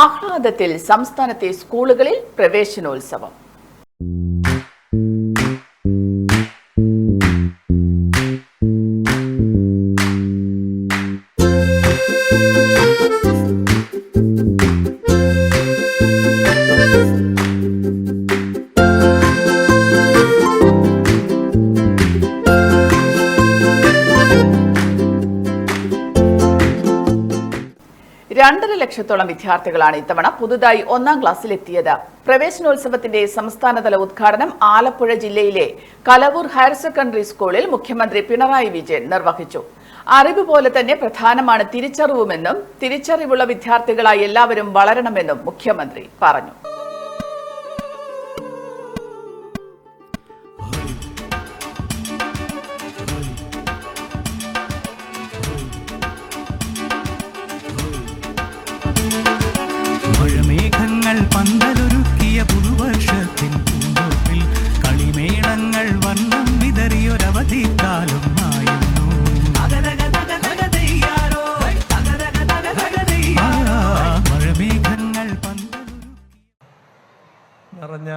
ആഹ്ലാദത്തിൽ സംസ്ഥാനത്തെ സ്കൂളുകളിൽ പ്രവേശനോത്സവം. രണ്ടര ലക്ഷത്തോളം വിദ്യാർത്ഥികളാണ് ഇത്തവണ പുതുതായി ഒന്നാം ക്ലാസ്സിലെത്തിയത്. പ്രവേശനോത്സവത്തിന്റെ സംസ്ഥാനതല ഉദ്ഘാടനം ആലപ്പുഴ ജില്ലയിലെ കലവൂർ ഹയർ സെക്കൻഡറി സ്കൂളിൽ മുഖ്യമന്ത്രി പിണറായി വിജയൻ നിർവഹിച്ചു. അറിവ് പോലെ തന്നെ പ്രധാനമാണ് തിരിച്ചറിവുമെന്നും തിരിച്ചറിവുള്ള വിദ്യാർത്ഥികളായി എല്ലാവരും വളരണമെന്നും മുഖ്യമന്ത്രി പറഞ്ഞു. പന്തലൊരുക്കിയ പുതുവർഷത്തിൻ പൂന്തോപ്പിൽ കളിമേളങ്ങൾ വർണം വിതറിയൊരവധിക്കാലം ആയിരുന്നു മഴമേഘങ്ങൾ നിറഞ്ഞ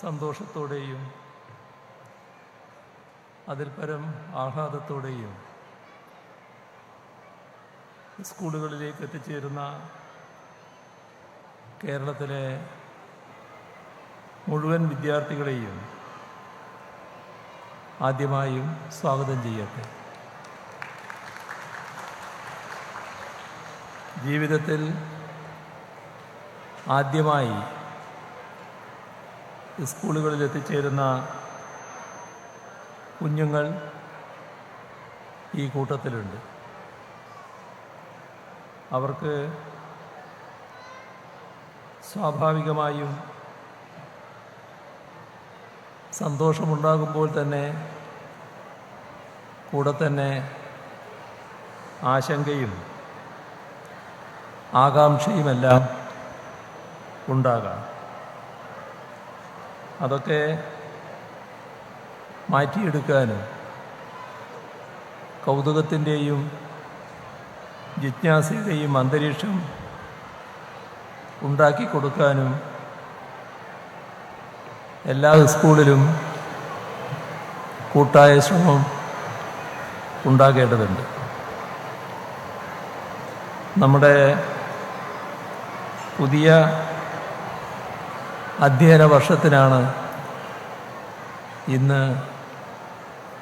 സന്തോഷത്തോടെയും അതിൽ പരം ആഹ്ലാദത്തോടെയും സ്കൂളുകളിലേക്ക് എത്തിച്ചേരുന്ന കേരളത്തിലെ മുഴുവൻ വിദ്യാർത്ഥികളെയും ആദ്യമായും സ്വാഗതം ചെയ്യട്ടെ. ജീവിതത്തിൽ ആദ്യമായി സ്കൂളുകളിൽ എത്തിച്ചേരുന്ന കുഞ്ഞുങ്ങൾ ഈ കൂട്ടത്തിലുണ്ട്. അവർക്ക് സ്വാഭാവികമായും സന്തോഷമുണ്ടാകുമ്പോൾ തന്നെ കൂടെ തന്നെ ആശങ്കയും ആകാംക്ഷയുമെല്ലാം ഉണ്ടാകാം. അതൊക്കെ മാറ്റിയെടുക്കാനും കൗതുകത്തിന്റെയും ജിജ്ഞാസയുടെയും അന്തരീക്ഷം ഉണ്ടാക്കി കൊടുക്കാനും എല്ലാ സ്കൂളിലും കൂട്ടായ ശ്രമം ഉണ്ടാകേണ്ടതുണ്ട്. നമ്മുടെ പുതിയ അധ്യയന വർഷത്തിനാണ് ഇന്ന്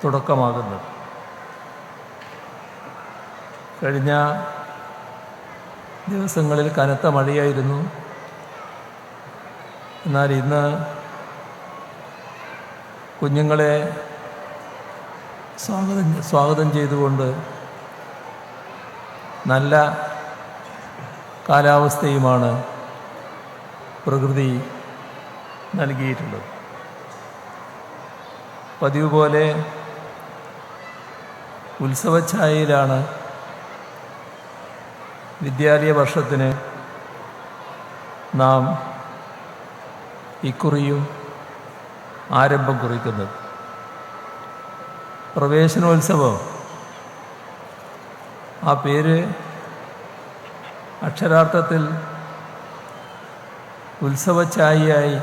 തുടക്കമാകുന്നത്. കഴിഞ്ഞ ദിവസങ്ങളിൽ കനത്ത മഴയായിരുന്നു. എന്നാൽ ഇന്ന് കുഞ്ഞുങ്ങളെ സ്വാഗതം സ്വാഗതം ചെയ്തുകൊണ്ട് നല്ല കാലാവസ്ഥയുമാണ് പ്രകൃതി നൽകിയിട്ടുള്ളത്. പതിവ് പോലെ ഉത്സവഛായയിലാണ് വിദ്യാലയ വർഷത്തിന് നാം ഇക്കുറിയും ആരംഭം കുറിക്കുന്നത്. പ്രവേശനോത്സവം. ആ പേര് അക്ഷരാർത്ഥത്തിൽ ഉത്സവഛായിയായി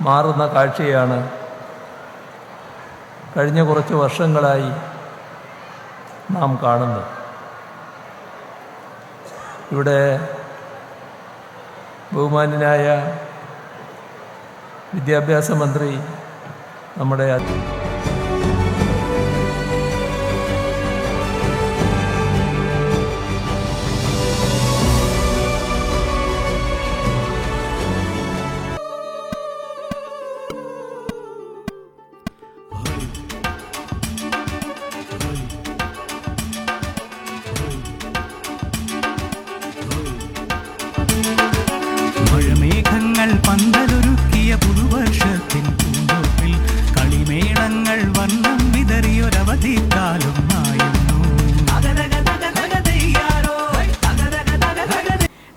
മാറുന്ന കാഴ്ചയാണ് കഴിഞ്ഞ കുറച്ച് വർഷങ്ങളായി നാം കാണുന്നത്. ഇവിടെ ബഹുമാന്യനായ വിദ്യാഭ്യാസ മന്ത്രി നമ്മുടെ മഴമേഘങ്ങൾ പന്തലൊരുക്കിയ പുതുവർഷത്തിൻ പൂന്തോപ്പിൽ കളിമേളങ്ങൾ വർണം വിതറിയൊരവധിക്കാലം ആയിരുന്നു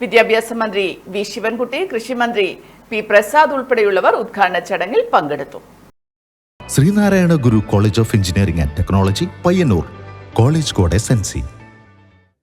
വിദ്യാഭ്യാസ മന്ത്രി വി ശിവൻകുട്ടി കൃഷിമന്ത്രി പി പ്രസാദ് ഉൾപ്പെടെയുള്ളവർ ഉദ്ഘാടന ചടങ്ങിൽ പങ്കെടുത്തു. Sreenarayana Guru college of engineering and technology Payyanur college code S